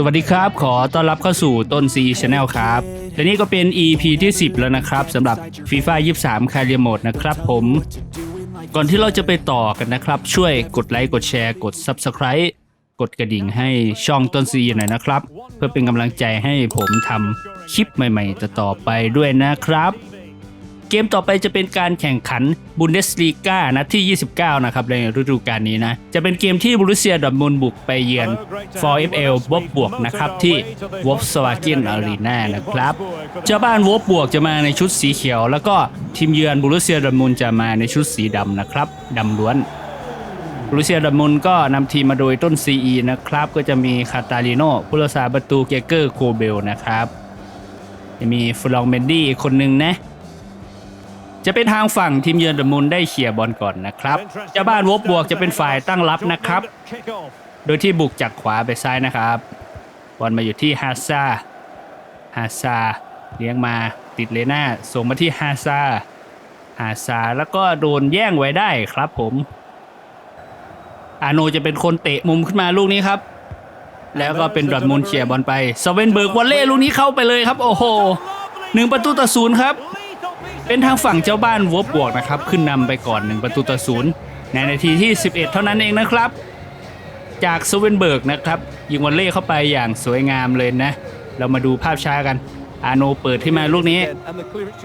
สวัสดีครับ ขอต้อนรับเข้าสู่ต้น C Channel ครับและนี่ก็เป็น EP ที่ 10 แล้วนะครับสำหรับ FIFA 23 c a r i e r Mode นะครับผมก่อนที่เราจะไปต่อกันนะครับ ช่วยกดไลค์กดแชร์กด Subscribe กดกระดิ่งให้ช่องต้น C หน่อยนะครับ เพื่อเป็นกำลังใจให้ผมทำคลิปใหม่ ๆ ต่อไปด้วยนะครับ เกมต่อไปจะเป็นการแข่งขันบุนเดสลีกานัดที่ 29 นะครับในฤดูกาลนี้นะ จะเป็นเกมที่บรูเซียดอทมุนบุกไปเยือน 4FL วบบวกนะครับที่วบสวากินอารีนานะครับ เจ้าบ้านวอบบวกจะมาในชุดสีเขียว แล้วก็ทีมเยือนบรูเซียดอทมุนจะมาในชุดสีดำนะครับดำล้วนบรูเซียดอทมุนก็นำทีมมาโดยต้น CE นะครับ ก็จะมีคาตาลิโนผู้รักษาประตูเกเกอร์โคเบลนะครับจะมีฟลองเมนดี้คนหนึ่งนะ จะเป็นทางฝั่งทีมเยือนเดอะมูนได้เขี่ยร์บอลก่อนนะครับเจ้าบ้านวบบวกจะเป็นฝ่ายตั้งรับนะครับ โดยที่บุกจากขวาไปซ้ายนะครับบอลมาอยู่ที่ฮาซาฮาซาเลี้ยงมาติดเลน่าส่งมาที่ฮาซาฮาซาแล้วก็โดนแย่งไว้ได้ครับผม อาโนจะเป็นคนเตะมุมขึ้นมาลูกนี้ครับ แล้วก็เป็นดอร์ทมุนด์เขี่ยร์บอลไปสเวนเบิร์กวอลเล่ลูกนี้เข้าไปเลยครับ โอ้โหหนึ่งประตูต่อศูนย์ครับ เป็นทางฝั่งเจ้าบ้านวบบวกนะครับ ขึ้นนำไปก่อน 1 ประตูต่อศูนย์ในนาทีที่ 11 เท่านั้นเองนะครับ จากสเวนเบิร์กนะครับยิงวอลเล่เข้าไปอย่างสวยงามเลยนะ เรามาดูภาพช้ากัน อาโนเปิดขึ้นมาลูกนี้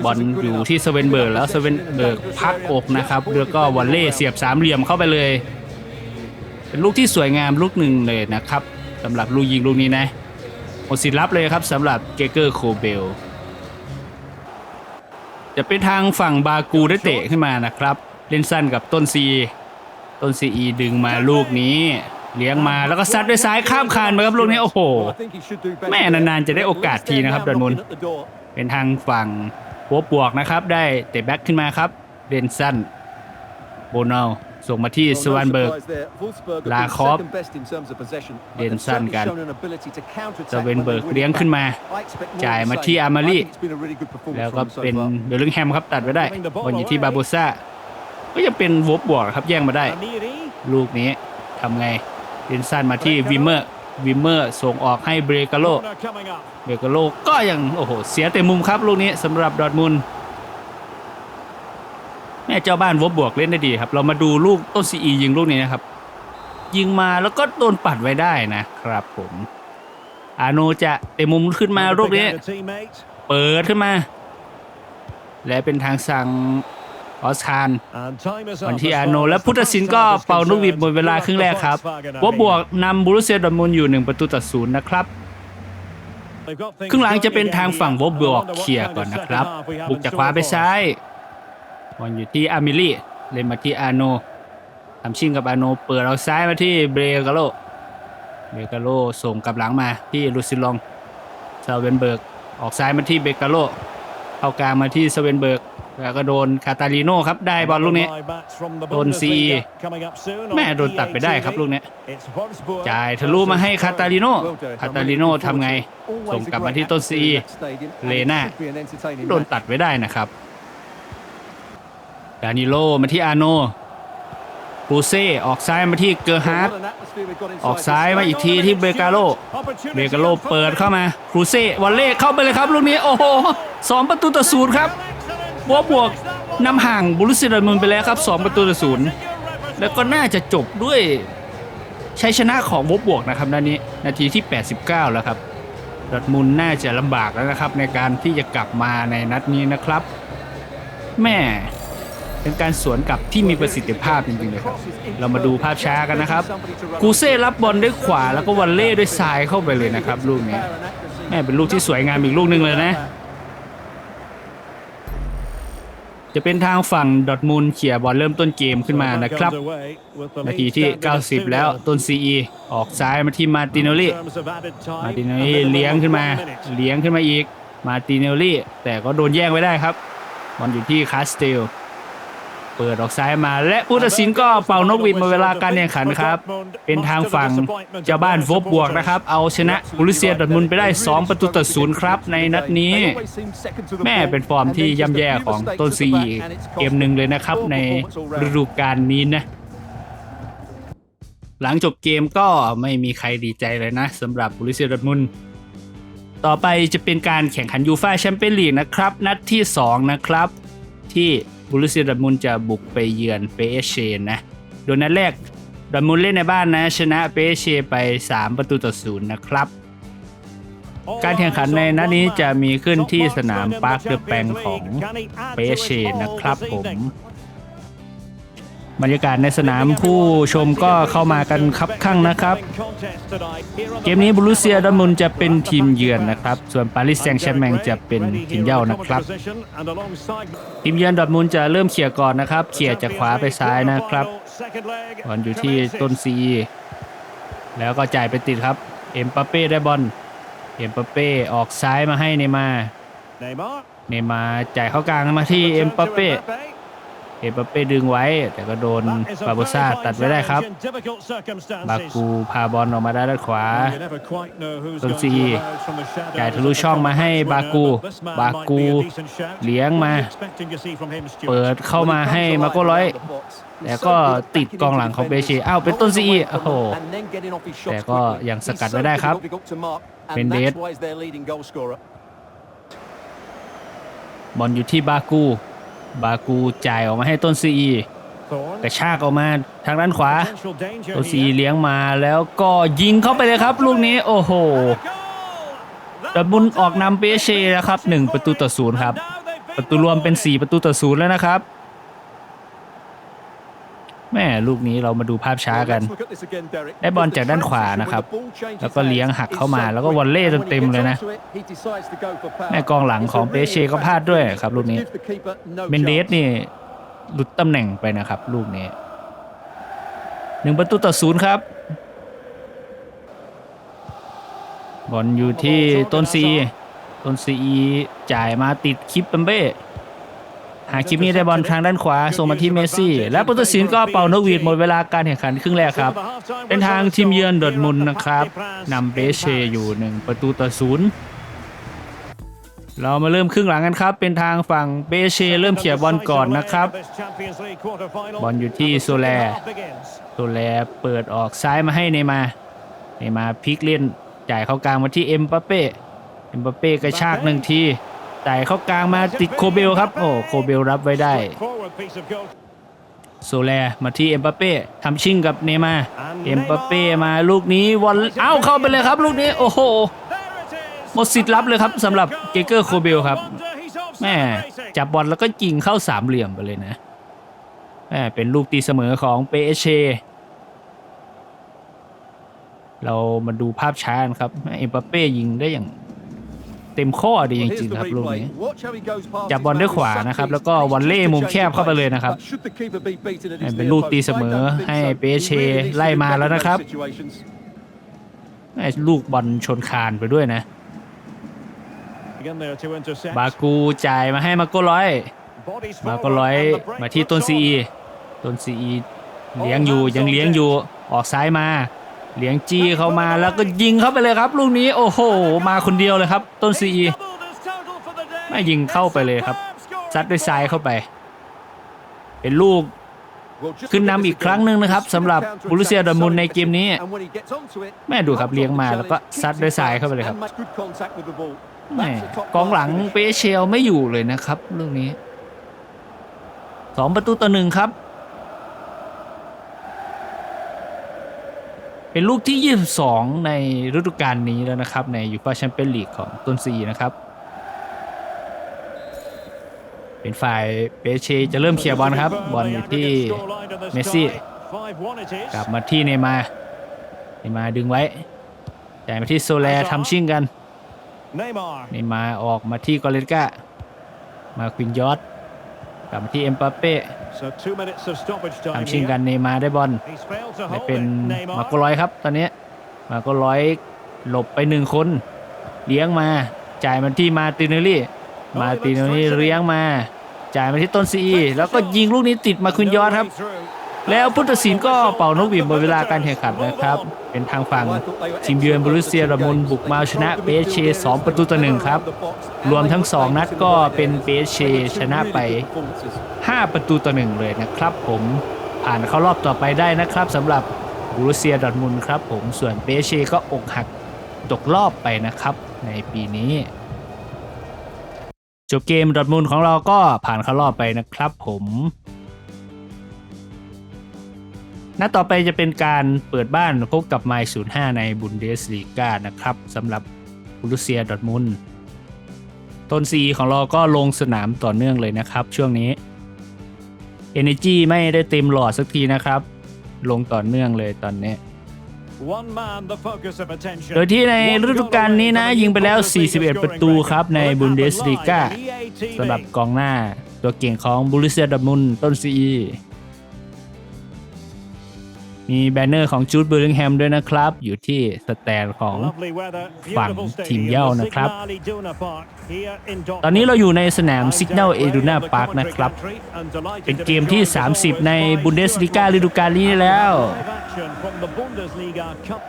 บอลอยู่ที่สเวนเบิร์กแล้วสเวนเบิร์กพักอกนะครับแล้วก็วอลเล่เสียบสามเหลี่ยมเข้าไปเลย เป็นลูกที่สวยงามลูกหนึ่งเลยนะครับสำหรับลูกยิงลูกนี้นะหมดสิทธิ์รับเลยครับสำหรับเกเกอร์โคเบล จะเป็นทางฝั่งบากูได้เตะขึ้นมานะครับ เล่นสั้นกับต้นซีต้นซีอีดึงมาลูกนี้ เลี้ยงมาแล้วก็ซัดด้วยซ้ายข้ามคานมาครับลูกนี้โอ้โห แม่นานๆจะได้โอกาสทีนะครับดอนมุนเป็นทางฝั่งหัวปวกนะครับ ได้เตะแบ็กขึ้นมาครับเล่นสั้นโบนัล ส่งมาที่สวานเบิร์ก ลาคอฟเดนสันกันสเวนเบิร์กเลี้ยงขึ้นมา จ่ายมาที่อามารีแล้วก็เป็นเบลลิงแฮมครับตัดไว้ได้บอลอยู่ที่บาโบซ่า ก็ยังเป็นวบบวกครับแย่งมาได้ ลูกนี้ทำไง เดนสันมาที่วิมเมอร์วิมเมอร์ส่งออกให้เบรกาโล เบเกโลก็ยังโอ้โหเสียเต็มมุมครับลูกนี้สำหรับดอร์ทมุนด์ แม่เจ้าบ้านวบบวกเล่นได้ดีครับ เรามาดูลูกต้นซีอียิงลูกนี้นะครับ ยิงมาแล้วก็โดนปัดไว้ได้นะครับผม อาโนจะเต็มมุมขึ้นมาลูกนี้ เปิดขึ้นมา และเป็นทางสั่งออสคานวันที่อาโน และพุทธศิลป์ก็เป่านกหวีดหมดเวลาครึ่งแรกครับวบบวกนำบรูเซียดอทมุนอยู่หนึ่งประตูต่อศูนย์นะครับครึ่งหลังจะเป็นทางฝั่งวบบวกเคลียร์ก่อนนะครับ บุกจากขวาไปซ้าย บอลอยู่ที่อามิลี่เล่นมาที่อาโนทำชิงกับอาโนเปิดเอาซ้ายมาที่เบรกาโลเบรกาโลส่งกลับหลังมาที่ลูซิลองซาเวนเบิร์กออกซ้ายมาที่เบรกาโลเข้ากลางมาที่สเวนเบิร์กแล้วก็โดนคาตาลิโนครับได้บอลลูกนี้ โดนซีแม่โดนตัดไปได้ครับลูกนี้จ่ายทะลุมาให้คาตาลิโนคาตาลิโนทำไง ส่งกลับมาที่ต้นซีเลน่าโดนตัดไว้ได้นะครับ ดานิโลมาที่อาโนปูเซ่ออกซ้ายมาที่เกอร์ฮาร์ดออกซ้ายมาอีกทีที่เบกาโลเบกาโลเปิดเข้ามาครูเซ่วอลเล่เข้าไปเลยครับลูกนี้โอ้โหสองประตูต่อศูนย์ครับบวกบวกนำห่างบุรุษเซดอร์มุนไปแล้วครับสองประตูต่อศูนย์แล้วก็น่าจะจบด้วยชัยชนะของบวบบวกนะครับนานนี้นาทีที่ 89 แล้วครับดอร์ทมุนน่าจะลำบากแล้วนะครับ ในการที่จะกลับมาในนัดนี้นะครับ แม่ เป็นการสวนกลับที่มีประสิทธิภาพจริงๆเลยครับ เรามาดูภาพช้ากันนะครับ กูเซ่รับบอลด้วยขวาแล้วก็วันเล่ด้วยซ้ายเข้าไปเลยนะครับ ลูกนี้แม่เป็นลูกที่สวยงามอีกลูกหนึ่งเลยนะ จะเป็นทางฝั่งดอทมุนด์เขี่ยบอลเริ่มต้นเกมขึ้นมานะครับ นาทีที่ 90 แล้วต้น CE ออกซ้ายมาที่มาติโนลี่ มาติโนลี่เลี้ยงขึ้นมา เลี้ยงขึ้นมาอีก มาติโนลี่ แต่ก็โดนแย่งไว้ได้ครับบอลอยู่ที่คาสเตล เปิดออกซ้ายมา และผู้ตัดสินก็เป่านกหวีดหมดเวลาการแข่งขันครับ เป็นทางฝั่งเจ้าบ้านวบบวกนะครับ เอาชนะบุรูเซียดอร์ทมุนไปได้ 2 ประตูต่อศูนย์ครับ ในนัดนี้ แม่เป็นฟอร์มที่ย่ำแย่ของต้นซีเกมหนึ่งเลยนะครับ ในฤดูกาลนี้นะ หลังจบเกมก็ไม่มีใครดีใจเลยนะสำหรับบุริเซียดอร์ทมุนต่อไปจะเป็นการแข่งขันยูฟ่าแชมเปี้ยนลีกนะครับ นัดที่ 2 นะครับ ที่ บุรุเซียดอร์มุนจะบุกไปเยือนเปเชนนะ โดยนัดแรกดอร์มุนเล่นในบ้านนะ ชนะเปเชไป 3 ประตูต่อศูนย์นะครับ การแข่งขันในนัดนี้จะมีขึ้นที่สนามปาร์คเดอะแปงของเปเชนะครับผม บรรยากาศในสนามผู้ชมก็เข้ามากันคับข้างนะครับ เกมนี้บรูเซียดอร์ทมุนด์จะเป็นทีมเยือนนะครับ ส่วนปารีสแซงต์แชร์แมงจะเป็นทีมเย่านะครับ ทีมเยือนดอร์ทมุนด์จะเริ่มเขี่ยก่อนนะครับ เขี่ยจากขวาไปซ้ายนะครับบอลอยู่ที่ต้นซีแล้วก็จ่ายไปติดครับ เอ็มปาเป้ได้บอลเอ็มปาเป้ออกซ้ายมาให้เนย์มาร์เนย์มาร์จ่ายเข้ากลางมาที่เอ็มปาเป้ เอ็มบัปเป้ดึงไว้ แต่ก็โดนบาโบซ่าตัดไว้ได้ครับ บากูพาบอลออกมาได้ด้านขวาต้นซีจ่าจ่ายยทะทะลุลุช่ช่อองงมามาให้ให้บาบากูกูบาบากูกูเลี้เลี้ยยงงมามา เปิดเข้ามาให้มาโก้ร้อยแต่ก็ติดกองหลังของเบเชอ้าวเป็นต้นซีอีโอ้โหแต่ก็ยังสกัดไว้ได้ครับเป็นเดเดสสบอลอยู่ที่บากู บากูจ่ายออกมาให้ต้นซีอีกระชากออกมาทางด้านขวาต้นซีอีเลี้ยงมาแล้วก็ยิงเข้าไปเลยครับลูกนี้โอ้โหดับบุญออกนำเปเชแล้วครับ 1 ประตูต่อศูนย์ครับ ประตูรวมเป็น 4 ประตูต่อศูนย์แล้วนะครับ แม่ลูกนี้เรามาดูภาพช้ากัน ได้บอลจากด้านขวานะครับ แล้วก็เลี้ยงหักเข้ามาแล้วก็วอลเล่เต็มๆเลยนะ แม่กองหลังของเปเชก็พลาดด้วยครับลูกนี้เมนเดสนี่หลุดตำแหน่งไปนะครับ ลูกนี้หนึ่งประตูต่อศูนย์ครับ บอลอยู่ที่ต้นซีต้นซีจ่ายมาติดคลิปเปมเบ้ หาคลิปนี้ได้บอลทางด้านขวาส่งมาที่เมสซี่ และปุตสินก็เป่านกหวีดหมดเวลาการแข่งขันครึ่งแรกครับ เป็นทางทีมเยือนดอร์ทมุนด์นะครับนำเปเชอยู่1ประตูต่อศูนย์เรามาเริ่มครึ่งหลังกันครับ เป็นทางฝั่งเปเชเริ่มเขี่ยบอลก่อนนะครับ บอลอยู่ที่โซแลตัวแลเปิดออกซ้ายมาให้เนย์มาร์เนย์มาร์พลิกเล่นจ่ายเข้ากลางมาที่เอ็มบัปเป้เอ็มบัปเป้กระชากหนึ่งที จ่เข้ากลางมาติดโคเบลครับ โอ้โคเบลรับไว้ได้โซแลมาที่เอ็มบัปเป้ทำชิ่งกับเนมาเอ็มบัปเป้มาลูกนี้วอลเอ้าเข้าไปเลยครับ ลูกนี้โอ้โหหมดสิทธิ์รับเลยครับสำหรับเกเกอร์โคเบลครับแม่จับบอลแล้วก็ยิงเข้าสามเหลี่ยมไปเลยนะแม่เป็นลูกตีเสมอของเปเชเรามาดูภาพช้ากันครับแม่เอ็มบัปเป้ยิงได้อย่าง เต็มข้อดีจริงๆครับลูกนี้จับบอลด้วยขวานะครับ แล้วก็วอลเล่มุมแคบเข้าไปเลยนะครับเป็นลูกตีเสมอให้เปเชไล่มาแล้วนะครับแม่ลูกบอลชนคานไปด้วยนะ บากูจ่ายมาให้มาโก้ร้อยมาโก้ร้อยมาที่ต้นซีอีต้นซีอีเลี้ยงอยู่ยังเลี้ยงอยู่ออกซ้ายมา เลี้ยงจี้เข้ามาแล้วก็ยิงเข้าไปเลยครับ ลูกนี้โอ้โห มาคนเดียวเลยครับ ต้นซีอีไม่ยิงเข้าไปเลยครับซัดด้วยซ้ายเข้าไป เป็นลูกขึ้นนำอีกครั้งหนึ่งนะครับสำหรับบุรุเซียดอมุนในเกมนี้ แม่ดูครับเลี้ยงมาแล้วก็ซัดด้วยซ้ายเข้าไปเลยครับแม่กองหลังเปเชลไม่อยู่เลยนะครับเรื่องนี้สองประตูต่อหนึ่งครับ เป็นลูกที่ 22 ในฤดูกาลนี้แล้วนะครับ ในยูฟ่าแชมเปี้ยนลีกของต้นซีนะครับ เป็นฝ่ายเปเชจะเริ่มเคลียร์บอลครับ บอลอยู่ที่เมสซี่กลับมาที่เนย์มาร์เนย์มาร์ดึงไว้จ่ายมาที่โซแลทำชิ่งกันเนย์มาร์ออกมาที่กอเลนกามาควินยอดกลับมาที่เอ็มปาเป้ ทำชิงกันเนย์มาร์ได้บอลได้เป็นมาโกร้อยครับ ตอนนี้มาโกร้อยหลบไปหนึ่งคน เลี้ยงมา จ่ายมาที่มาตินเนลลี่ มาตินเนลลี่เลี้ยงมา จ่ายมาที่ต้นซีอีแล้วก็ยิงลูกนี้ติดมาควินยอดครับ แล้วพุทธศิลป์ก็เป่านกหวีดหมดเวลาการแข่งขันนะครับ เป็นทางฝั่งทีมเยือนบรูเซียดอร์ทมุนบุกมาชนะเปเช2ประตูต่อหนึ่งครับ รวมทั้ง2นัดก็เป็นเปเชชนะไป 5 ประตูต่อหนึ่งเลยนะครับผมผ่านเข้ารอบต่อไปได้นะครับสำหรับบูรุเซียดอทมุนครับผมส่วนเปเชก็อกหักตกรอบไปนะครับในปีนี้จบเกมดอทมุนของเราก็ผ่านเข้ารอบไปนะครับผม นัดต่อไปจะเป็นการเปิดบ้านพบกับไมล์05 ในบุนเดสลีกานะครับสำหรับบูรุเซียดอร์ทมุนด์ต้นซีของเราก็ลงสนามต่อเนื่องเลยนะครับช่วงนี้ Energy ไม่ได้เต็มหลอดสักทีนะครับ ลงต่อเนื่องเลยตอนนี้ One man, the focus of attention. โดยที่ในฤดูกาลนี้นะ ยิงไปแล้ว 41 ประตูครับในบุนเดสลีกาสำหรับกองหน้าตัวเก่งของบูริเซียดอร์ทมุนด์ต้นซี มีแบนเนอร์ของจูดเบอร์ลิงแฮมด้วยนะครับ อยู่ที่สแตนของ Lovely weather, ฝั่ง beautiful ทีม stadium, เหย้า the นะครับ Signal Iduna Park here in ตอนนี้เราอยู่ในสนาม Dortmund. ซิก n น l เอดูนาพาร์คนะครับ เป็นเกมที่ 30 ในบุนเดสลีกาฤดูกาลนี้แล้ว Live action from the Bundesliga Cup.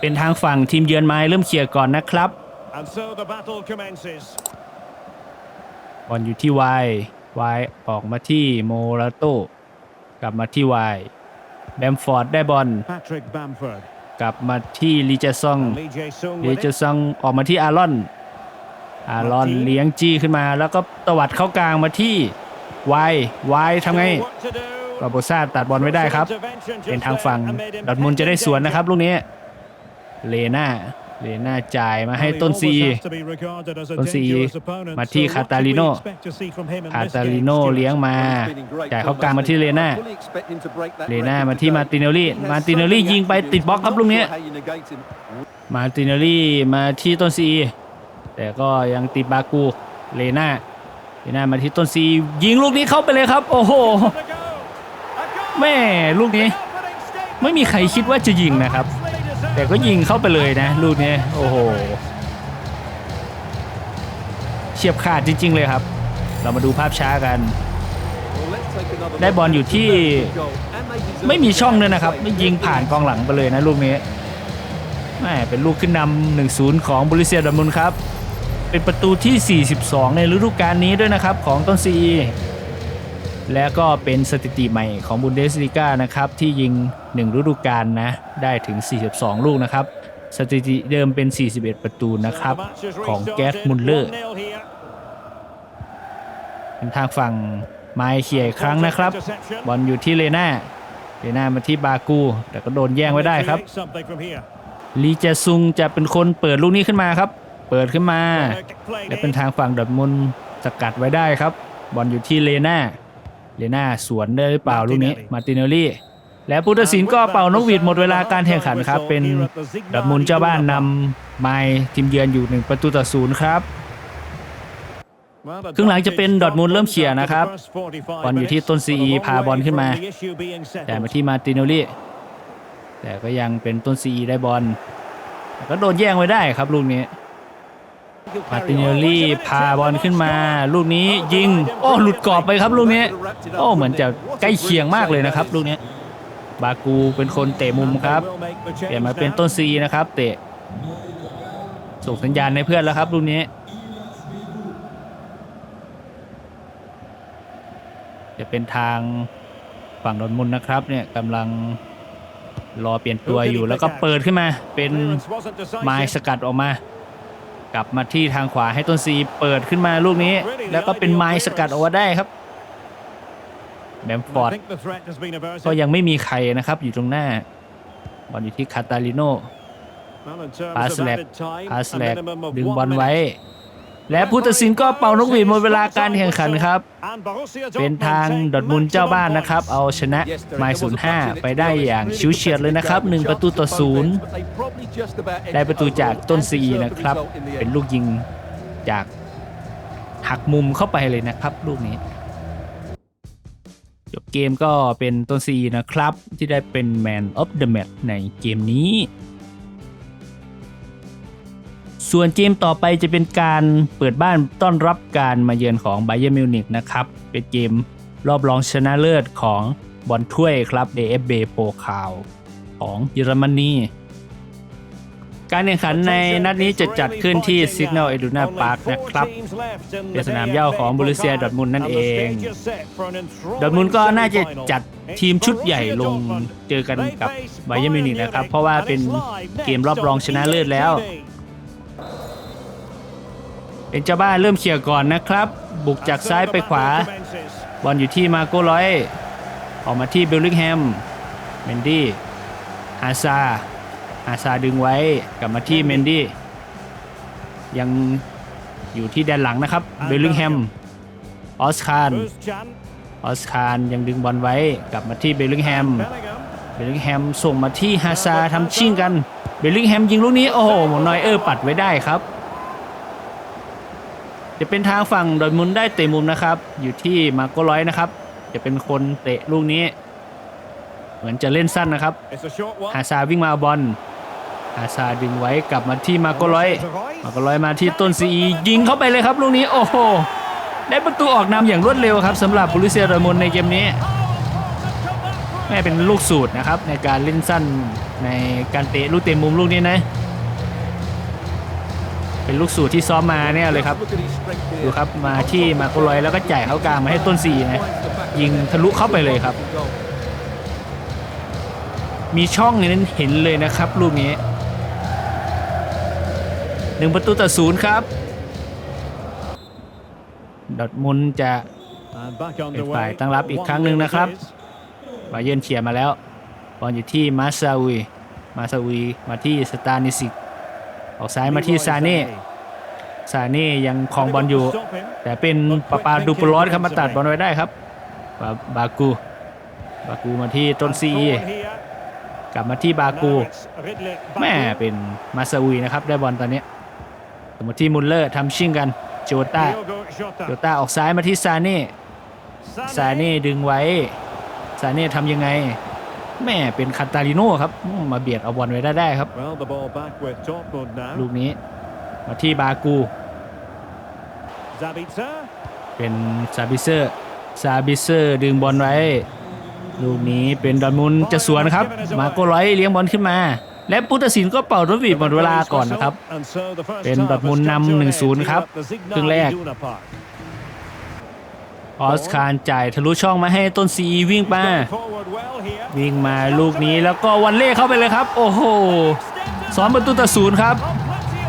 เป็นทางฝั่งทีมเยือนไม้เริ่มเคลียร์ก่อนนะครับ And so the battle commences. บอลอยู่ที่วายวายออกมาที่โมราโตกลับมาที่วาย แบมฟอร์ดได้บอล Patrick Bamford. กลับมาที่ลีเจซอง Lee Jae-sung ลี with เจ it. ซองออกมาที่อารอน อารอนเลี้ยงจี้ขึ้นมาแล้วก็ตวัดเข้ากลางมาที่วายวายทำไง What to do? บาโบซ่าตัดบอลไว้ได้ครับ เป็นทางฝั่งดอร์ทมุนด์จะได้สวนนะครับลูกนี้เลน่า เลน่าจ่ายมาให้ต้นซีต้นซีมาที่คาตาลิโนคาตาลิโนเลี้ยงมา จ่ายเข้ากลางมาที่เลน่าเลน่ามาที่มาร์ตินเนลลี่ มาร์ตินเนลลี่ยิงไปติดบล็อกครับลูกนี้ มาร์ตินเนลลี่มาที่ต้นซีแต่ก็ยังติดบากูเลน่าเลน่ามาที่ต้นซียิงลูกนี้เข้าไปเลยครับ โอ้โหแม่ลูกนี้ ไม่มีใครคิดว่าจะยิงนะครับ แต่ก็ยิงเข้าไปเลยนะลูกนี้โอ้โหเฉียบขาดจริง ๆ เลยครับ เรามาดูภาพช้ากัน ได้บอลอยู่ที่ไม่มีช่องเลยนะครับ ไม่ยิงผ่านกองหลังไปเลยนะลูกนี้แม่เป็นลูกขึ้นนำหนึ่งศูนย์ของบริเซียดอร์ทมุนครับ เป็นประตูที่ 42 ในฤดูกาลนี้ด้วยนะครับของต้นซี และก็เป็นสถิติใหม่ของบุนเดสลีกานะครับที่ยิง 1 ฤดูกาลนะได้ถึง 42 ลูกนะครับ สถิติเดิมเป็น 41 ประตูนะครับของแก๊สมุลเลอร์เป็นทางฝั่งไมเขี่ยครั้งนะครับ บอลอยู่ที่เลน่าเลน่ามาที่บากู แต่ก็โดนแย่งไว้ได้ครับลีเจซุงจะเป็นคนเปิดลูกนี้ขึ้นมาครับ เปิดขึ้นมา และเป็นทางฝั่งดอร์ทมุนสกัดไว้ได้ครับ บอลอยู่ที่เลน่า เลน่าสวนได้หรือเปล่าลูกนี้มาร์ตินเนลลี่ และผู้ตัดสินก็เป่านกหวีดหมดเวลาการแข่งขันครับ เป็นดอร์ทมุนด์เจ้าบ้านนำไมล์ทีมเยือนอยู่หนึ่งประตูต่อศูนย์ครับครึ่งหลังจะเป็นดอร์ทมุนด์เริ่มเขี่ยนะครับบอลอยู่ที่ต้น CE พาบอลขึ้นมาจ่ายมาที่มาร์ตินเนลลี่แต่ก็ยังเป็นต้นซีได้บอลแต่ก็โดนแย่งไว้ได้ครับลูกนี้ มาร์ตินเนลลี่พาบอลขึ้นมา ลูกนี้ยิง โอ้หลุดกรอบไปครับลูกนี้ โอ้เหมือนจะใกล้เคียงมากเลยนะครับ ลูกนี้บากูเป็นคนเตะมุมครับเปลี่ยนมาเป็นต้นซีนะครับ เตะส่งสัญญาณให้เพื่อนแล้วครับลูกนี้จะเป็นทางฝั่งดอนมุนนะครับเนี่ยกำลังรอเปลี่ยนตัวอยู่แล้วก็เปิดขึ้นมาเป็นไม้สกัดออกมา กลับมาที่ทางขวาให้ต้นซีเปิดขึ้นมาลูกนี้ แล้วก็เป็นไม้สกัดออกมาได้ครับแบมฟอร์ดก็ยังไม่มีใครนะครับอยู่ตรงหน้าบอลอยู่ที่คาตาลิโนพาสแลกพาสแลกดึงบอลไว้ และผู้ตัดสินก็เป่านกหวีดหมดเวลาการแข่งขันครับ เป็นทางดอร์ทมุนด์เจ้าบ้านนะครับ เอาชนะไมล์05ไปได้อย่างชิวเฉียดเลยนะครับ 1 ประตูต่อศูนย์ได้ประตูจากต้นซีนะครับ เป็นลูกยิงจากหักมุมเข้าไปเลยนะครับ ลูกนี้จบเกมก็เป็นต้นซีนะครับ ที่ได้เป็น Man of the Match ในเกมนี้ ส่วนเกมต่อไปจะเป็นการเปิดบ้านต้อนรับการมาเยือนของ b บ y e r n Munich นะครับ เป็นเกมรอบรองชนะเลิศของบอลถ้วยครับ DFB โปรคาวของเยอรมนีการแข่งขันในนัดนี้จะจัดขึ้นที่ Signal Iduna Park นะครับ เป็นสนามเย้าของ Borussia Dortmund นั่นเอง ดอทมุนก็น่าจะจัดทีมชุดใหญ่ลงเจอกันกับไบเย r n มิวนิกนะครับ เพราะว่าเป็นเกมรอบรองชนะเลิศแล้ว เป็นเจ้าบ้านเริ่มเขี่ยร์ก่อนนะครับ บุกจากซ้ายไปขวา บอลอยู่ที่มาโก้ร้อย ออกมาที่เบลลิงแฮม เมนดี้ฮาซาฮาซาดึงไว้ กลับมาที่เมนดี้ ยังอยู่ที่แดนหลังนะครับ เบลลิงแฮม ออสคารออสคารยังดึงบอลไว้ กลับมาที่เบลลิงแฮม เบลลิงแฮมส่งมาที่ฮาซาทำชิ่งกัน เบลลิงแฮมยิงลูกนี้ โอ้โหหมนอยเออร์ปัดไว้ได้ครับ จะเป็นทางฝั่งดอทมุนได้เตะมุมนะครับ อยู่ที่มาโกร้อยนะครับ จะเป็นคนเตะลูกนี้ เหมือนจะเล่นสั้นนะครับฮาซาวิ่งมาบอลฮาซาดึงไว้กลับมาที่มาโกร้อย มาโกร้อยมาที่ต้นซียิงเข้าไปเลยครับลูกนี้โอ้โหได้ประตูออกนำอย่างรวดเร็วครับสำหรับบุริเซียดอทมุนในเกมนี้แม่เป็นลูกสูตรนะครับในการเล่นสั้นในการเตะลูกเตะมุมลูกนี้นะ เป็นลูกสูตรที่ซ้อมมาเนี่ยเลยครับ ดูครับมาที่มาโกลอยแล้วก็จ่ายเข้ากลางมาให้ต้นซีนะยิงทะลุเข้าไปเลยครับ มีช่องนั้นเห็นเลยนะครับลูกนี้หนึ่งประตูต่อศูนย์ครับ ดอร์ทมุนจะเป็นฝ่ายตั้งรับอีกครั้งหนึ่งนะครับบาเยนเขียร์มาแล้วบอลอยู่ที่มาซาอุยมาซาอุยมาที่สตานิสิก ออกซ้ายมาที่ซาเน่ซาเน่ยังครองบอลอยู่ แต่เป็นปาปาดูปลอสครับมาตัดบอลไว้ได้ครับ บาบากูบากูมาที่ต้นซีกลับมาที่บากูแม่เป็นมาซาอุยนะครับได้บอลตอนนี้กลับมาที่มุลเลอร์ทำชิ่งกันโจต้าโจต้าออกซ้ายมาที่ซาเน่ซาเน่ดึงไว้ซาเน่ทำยังไง แม่เป็นคาตาลิโน่ครับอืมมาเบียดเอาบอลไว้ได้ได้ครับ Well, the ball back with Dortmund now. ลูกนี้มาที่บากู Zabitzer. เป็นซาบิเซอร์ซาบิเซอร์ดึงบอลไว้ ลูกนี้เป็นดอนมุนจะสวนครับ มาโกร้อยเลี้ยงบอลขึ้นมา และพุทธศิลป์ก็เป่ารถหวีดหมดเวลาก่อนนะครับ And so the first เป็น half ดอร์ทมุนด์ has come นำ to an 1-0 end ครับ here at the Signal ครึ่งแรก Iduna Park. ออสคารจ่ายทะลุช่องมาให้ต้นซีวิ่งมา Going forward well here. วิ่งมาลูกนี้แล้วก็วันเล่เข้าไปเลยครับ โอ้โหสองประตูต่อศูนย์ครับ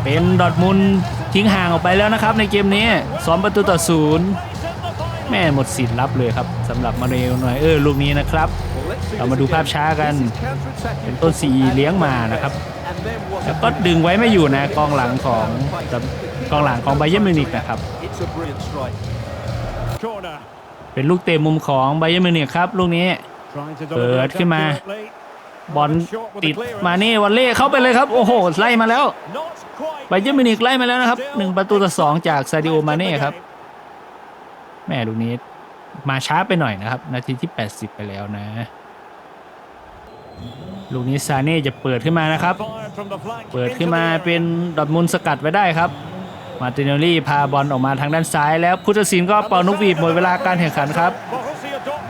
เป็นดอร์ทมุนด์ทิ้งห่างออกไปแล้วนะครับ ในเกมนี้สองประตูต่อศูนย์แม่หมดสิทธิ์รับเลยครับสำหรับมาเรลนอยเออร์ลูกนี้นะครับ เรามาดูภาพช้ากัน เป็นต้นซีเลี้ยงมานะครับแล้วก็ดึงไว้ไม่อยู่นะกองหลังของกองหลังของไบเย r n มิวนิกนะครับ Corner. เป็นลูกเตะมุมของไบเย r n มิวนิกครับลูกนี้ Trying to เปิ deliver ด it ขึ้นมา accurately. บอล Short with ติ the ด clearance. มานี่วันเล่เข้าไปเลยครับ โอ้โห ไล่มาแล้ว Not quite ไบเย r n มิวนิกไล่มาแล้วนะครับหนึ่งประตูต่อสองจากซาดิโอมาเน่ครับแม่ลูกนี้มาช้าไปหน่อยนะครับ นาทีที่ 80 ไปแล้วนะ ลูกนี้ซาเน่จะเปิดขึ้นมานะครับ Fired from the flank เปิด into ขึ้นมา the area. เป็นดอร์ทมุนด์สกัดไว้ได้ครับ มาตินเนลลี่พาบอลออกมาทางด้านซ้าย แล้วพุทธศิลป์ก็เป่านกหวีดหมดเวลาการแข่งขันครับ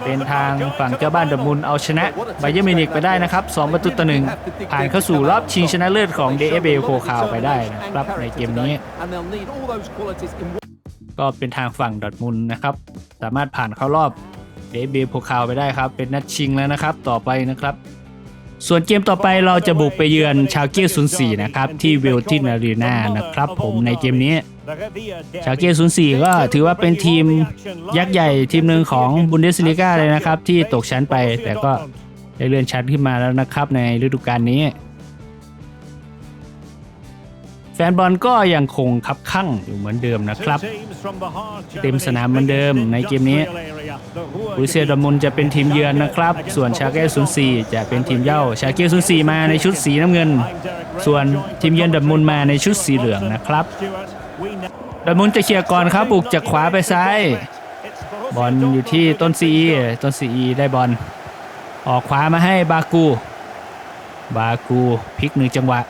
เป็นทางฝั่งเจ้าบ้านดอทมุนด์เอาชนะไบเย r n มินิกไปได้นะครับ 2 ประตูต่อหนึ่งผ่านเข้าสู่รอบชิงชนะเลิศของ DFB โคคาวไปได้นะครับในเกมนี้ ก็เป็นทางฝั่งดอทมุนด์นะครับ สามารถผ่านเข้ารอบเดบิวโพคาวไปได้ครับ เป็นนัดชิงแล้วนะครับ ต่อไปนะครับ ส่วนเกมต่อไปเราจะบุกไปเยือนชาวเกียร์04นะครับที่เวลตินอารีนานะครับผมในเกมนี้ ชาเกียร์04ก็ถือว่าเป็นทีมยักษ์ใหญ่ทีมหนึ่งของบุนเดสลิก้าเลยนะครับที่ตกชั้นไปแต่ก็ได้เลื่อนชั้นขึ้นมาแล้วนะครับในฤดูกาลนี้ แฟนบอลก็ยังคงคับข้างอยู่เหมือนเดิมนะครับ เต็มสนามเหมือนเดิมในเกมนี้บรูเซียดอร์ทมุนด์จะเป็นทีมเยือนนะครับ ส่วนชาเก้04จะเป็นทีมเย่าชาเก้04มาในชุดสีน้ำเงิน ส่วนทีมเยือนดอร์ทมุนด์มาในชุดสีเหลืองนะครับดอร์ทมุนด์จะเคลียร์ก่อนครับบุกจากขวาไปซ้าย บอลอยู่ที่ต้นซีต้นซีได้บอลออกขวามาให้บากู บากูพลิกหนึ่งจังหวะ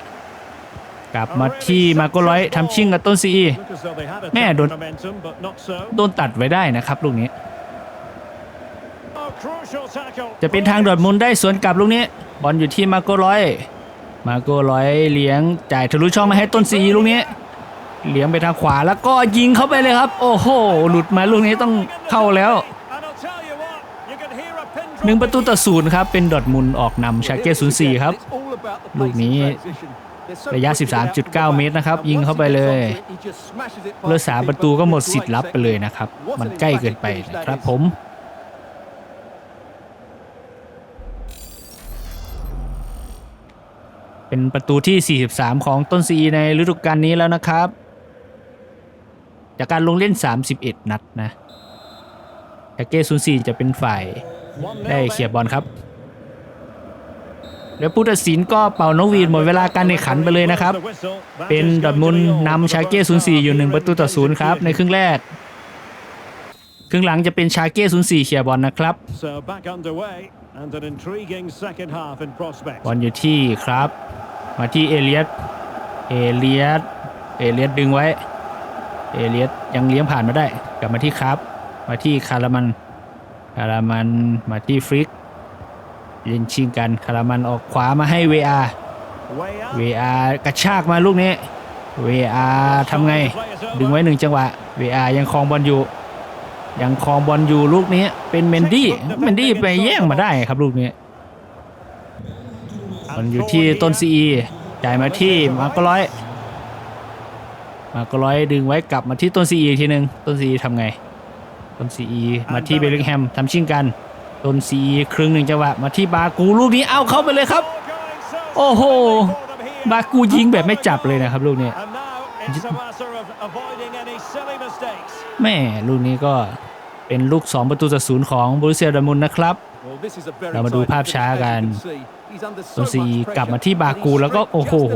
กลับมาที่มาโกร้อยทำชิ่งกับต้นซีแม่โดนโดนตัดไว้ได้นะครับลูกนี้ จะเป็นทางดอดมุนได้สวนกลับลูกนี้ บอลอยู่ที่มาโกร้อย มาโก้ร้อยเลี้ยงจ่ายทะลุช่องมาให้ต้นซีลูกนี้เลี้ยงไปทางขวาแล้วก็ยิงเข้าไปเลยครับ โอ้โห หลุดมาลูกนี้ต้องเข้าแล้วหนึ่งประตูต่อศูนย์ครับ เป็นดอร์ทมุนออกนำชาเก้ศูนย์สี่ครับ ลูกนี้ ระยะ 13.9 เมตรนะครับ ยิงเข้าไปเลยเลือสามประตูก็หมดสิทธิ์รับไปเลยนะครับ มันใกล้เกินไปนะครับผมเป็นประตูที่ 43 ของต้นซีในฤดูกาลนี้แล้วนะครับจากการลงเล่น 31 นัดนะชาเก้ศูนย์สี่จะเป็นฝ่ายได้เคลียบอลครับ แล้วผู้ตัดสินก็เป่านกหวีดหมดเวลาการแข่งขันไปเลยนะครับ เป็นดอร์ทมุนด์นำชาเก้ศูนย์สี่อยู่หนึ่งประตูต่อศูนย์ครับในครึ่งแรก ครึ่งหลังจะเป็นชาเก้ศูนย์สี่เคลียร์บอลนะครับ So back underway and an intriguing second half in prospect. บอลอยู่ที่ครับ มาที่เอเลียส เอเลียส เอเลียสดึงไว้ เอเลียสยังเลี้ยงผ่านมาได้ กลับมาที่ครับ มาที่คารามัน คารามัน มาที่ฟริก เล่นชิงกันคารามันออกขวามาให้เวอา Way up. เวอากระชากมาลูกนี้เวอาทำไง ดึงไว้หนึ่งจังหวะเวอายังครองบอลอยู่ ยังครองบอลอยู่ลูกนี้ เป็นเมนดี้เมนดี้ไปแย่งมาได้ครับลูกนี้มันอยู่ที่ต้นซีจ่ายมาที่มาร์กร้อย มาร์กร้อยดึงไว้กลับมาที่ต้นซีทีหนึ่งต้นซีทำไงต้นซีมาที่เบลลิงแฮมทำชิงกัน ต้นซีครึ่งหนึ่งจังหวะมาที่บากูลูกนี้เอาเข้าไปเลยครับ โอ้โห บากูยิงแบบไม่จับเลยนะครับ ลูกนี้แม่ลูกนี้ก็เป็นลูก 2 ประตูต่อศูนย์ของบรูเซียดอร์มุนนะครับ เรามาดูภาพช้ากันต้นซีกลับมาที่บากูแล้วก็โอ้โหโห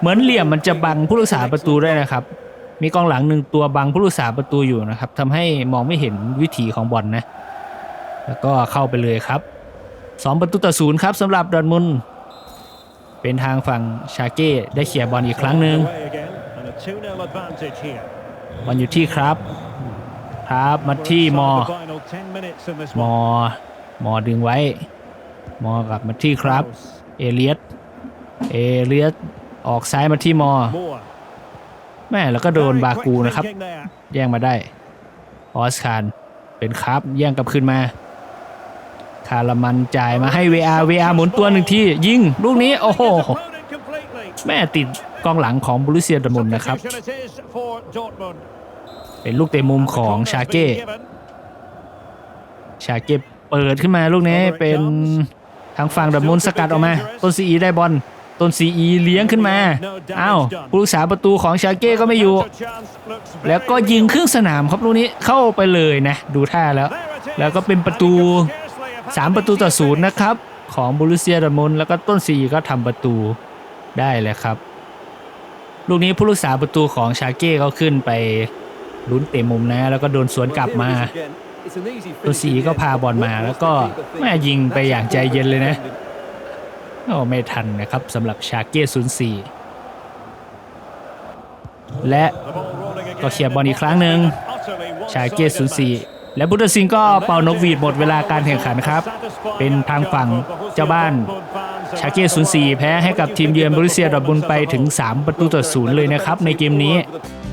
เหมือนเหลี่ยมมันจะบังผู้รักษาประตูตูด้นะครับบมีกองหลังหนึ่งตัวบังผู้รักษาประตูอยู่นะครับทำให้มองไม่เห็นวิถีของบอลนะ แล้วก็เข้าไปเลยครับสองประตูต่อศูนย์ครับสำหรับดอร์ทมุนเป็นทางฝั่งชาเก้ได้เขี่ยบอลอีกครั้งหนึ่งบอลอยู่ที่ครับ ครับมาที่มอ มอ มอดึงไว้ มอกลับมาที่ครับ เอเลียสเอเลียสออกซ้ายมาที่มอ แม่แล้วก็โดนบากูนะครับ แย่งมาได้ ออสคารเป็นครับ แย่งกลับคืนมา คารามันจ่ายมาให้ VR VR หมุนตัวหนึ่งที่ยิงลูกนี้ โอ้โห แม่ติดกองหลังของบรูเซียดอร์ทมุนนะครับ เป็นลูกเตะมุมของชาเก้ชาเก็บเปิดขึ้นมาลูกนี้เป็นทางฝั่งดมุนสกัดออกมา ต้นซีได้บอลต้นซีเลี้ยงขึ้นมา อ้าวผู้รักษาประตูของชาเก้ก็ไม่อยู่ แล้วก็ยิงครึ่งสนามครับลูกนี้เข้าไปเลยนะ ดูท่าแล้ว แล้วก็เป็นประตู 3 ประตูต่อศูนย์นะครับ ของบรูเซียดอร์ทมุนแล้วก็ต้นซีก็ทำประตูได้เลยครับ ลูกนี้ผู้รักษาประตูของชาเก้ก็ขึ้นไปลุ้นเตะมุมนะ แล้วก็โดนสวนกลับมาตัวซีก็พาบอลมาแล้วก็แม่ยิงไปอย่างใจเย็นเลยนะโอ้ไม่ทันนะครับสำหรับชาเก้ศูนย์สี่และก็เคลียร์บอลอีกครั้งหนึ่งชาเก้ศูนย์สี่ และบุตรสิงห์ก็เป่านกหวีดหมดเวลาการแข่งขันครับ เป็นทางฝั่งเจ้าบ้าน ชาเก้ศูนย์สี่แพ้ให้กับทีมเยือนบรูเซียดอร์ทมุนไปถึง 3 ประตูต่อศูนย์เลยนะครับในเกมนี้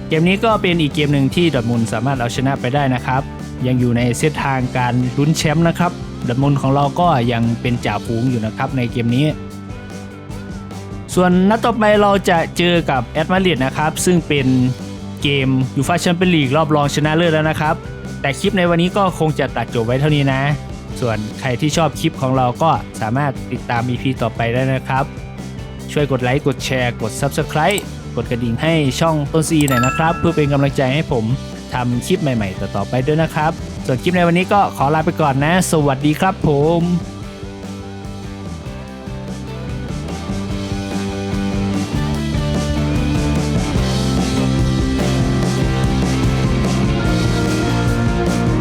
เกมนี้ก็เป็นอีกเกมหนึ่งที่ดอทมุนสามารถเอาชนะไปได้นะครับ ยังอยู่ในเส้นทางการลุ้นแชมป์นะครับดอทมุนของเราก็ยังเป็นจ่าฝูงอยู่นะครับในเกมนี้ส่วนนัดต่อไปเราจะเจอกับแอตมาดริดนะครับ ซึ่งเป็นเกมยูฟาแชมเปี้ยนลีกรอบรองชนะเลิศแล้วนะครับ แต่คลิปในวันนี้ก็คงจะตัดจบไว้เท่านี้นะ ส่วนใครที่ชอบคลิปของเราก็สามารถติดตาม EP ต่อไปได้นะครับ ช่วยกดไลค์กดแชร์กด Subscribe กดกระดิ่งให้ช่องต้นซีหน่อยนะครับ เพื่อเป็นกำลังใจให้ผมทำคลิปใหม่ๆ ต่อๆไปด้วยนะครับ ส่วนคลิปในวันนี้ก็ขอลาไปก่อนนะ สวัสดีครับผม